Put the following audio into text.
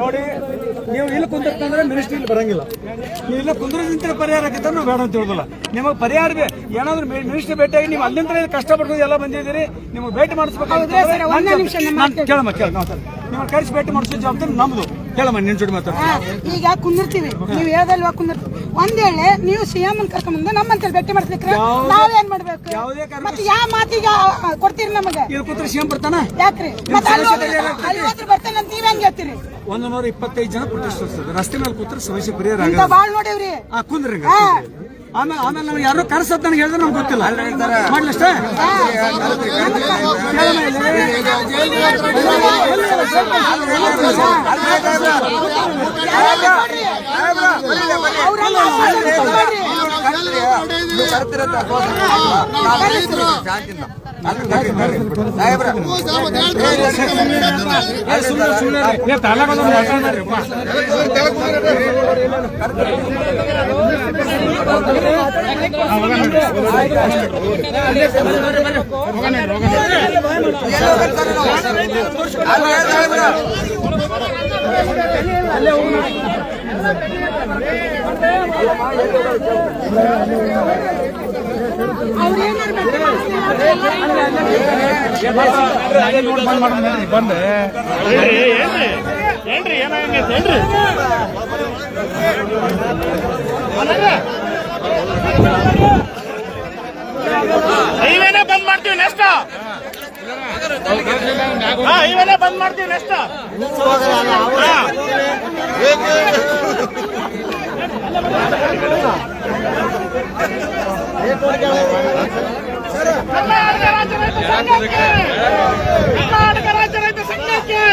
ನೋಡಿ ನೀವು ಇಲ್ಲಿ ಕುಂದ್ರೆ ಮಿನಿಸ್ಟ್ರಿ ಇಲ್ಲಿ ಬರಂಗಿಲ್ಲ. ನೀವು ಇಲ್ಲ ಕುಂದ್ರದಿಂದ ಪರಿಹಾರ ಆಗುತ್ತೆ ನಾವು ಬೇಡ ಅಂತ ಹೇಳೋದಿಲ್ಲ. ನಿಮಗೆ ಪರಿಹಾರ ಏನಾದ್ರು ಮಿನಿಸ್ಟ್ರಿ ಭೇಟಿಯಾಗಿ ನೀವು ಅಲ್ಲಿಂದ ಕಷ್ಟಪಟ್ಟು ಎಲ್ಲ ಬಂದಿದ್ದೀರಿ ನಿಮಗೆ ಭೇಟಿ ಮಾಡಿಸ್ಬೇಕಾದ್ರೆ ಕೇಳಮ್ಮ ಕೇಳ ನೀವು ಕರೆಸಿ ಭೇಟಿ ಮಾಡಿಸೋ ಜವಾಬ್ದಾರಿ ನಮ್ದು. ಕೇಳಮ್ಮ ನಿನ್ ಜೋಡಿ ಮಾತಾಡ್ತೀನಿ. ಹಾ, ಈಗ ಕುಂದಿರ್ತೀವಿ. ನೀವು ಹೇಳ್ದಲ್ವಾ ಕುಂದಿರ್ತೀವಿ? ಒಂದ್ ಹೇಳಿ ನೀವು ಸಿಎಂ ಕರ್ಕೊಂಡ್ ಬಂದು ನಮ್ಮಂತ ಭೇಟಿ ಮಾಡ್ಲಿಕ್ಕೆ ಯಾವುದೇ- ನಾವೇನ್ ಮಾಡ್ಬೇಕು? ಮತ್ತೆ ಯಾವ ಮಾತಿಗೆ ಕೊಡ್ತೀರಿ ನಮಗೆ? ಇಲ್ಲಿ ಕೂತ್ರೆ ಸಿಎಂ ಬರ್ತಾನ? ಯಾಕ್ರಿ? ಮತ್ತೆ ಹೋದ್ರೆ ಬರ್ತಾನೆ ಅಂತ ನೀವ್ ಹೆಂಗ್ ಹೇಳ್ತೀರಿ? ಒಂದು ನೂರ ಇಪ್ಪತ್ತೈದು ಜನ ಪ್ರತಿಷ್ಠಿಸ್ತದೆ ರಸ್ತೆ ಮೇಲೆ ಕೂತ್ರೆ ಸಮಸ್ಯೆ ಪರಿಹಾರ ಆಗಲ್ಲ ಬಾಳ್ ನೋಡೇವ್ರಿ. ಆ ಕುಂದ್ರಿ. ಆಮೇಲೆ ಆಮೇಲೆ ನಾವು ಯಾರೋ ಕರ್ಸತ್ ನನಗೆ ಹೇಳಿದ್ರೆ ನಮ್ಗೆ ಗೊತ್ತಿಲ್ಲ. ಮಾಡ್ಲಷ್ಟೇ ಭೇಟಿ ಬಂದೆ ಏನ್ರಿ ಏನಾಗೈತೆ ಏನ್ರಿ ಹೈವೇನೇ ಬಂದ್ ಮಾಡ್ತೀವಿ ನೆಕ್ಸ್ಟ್ ಹಾ ಹೈವೇನೇ ಬಂದ್ ಮಾಡ್ತೀವಿ ನೆಕ್ಸ್ಟ್ ಕರ್ನಾಟಕ ರಾಜ್ಯ ರೈತ ಸಂಘಕ್ಕೆ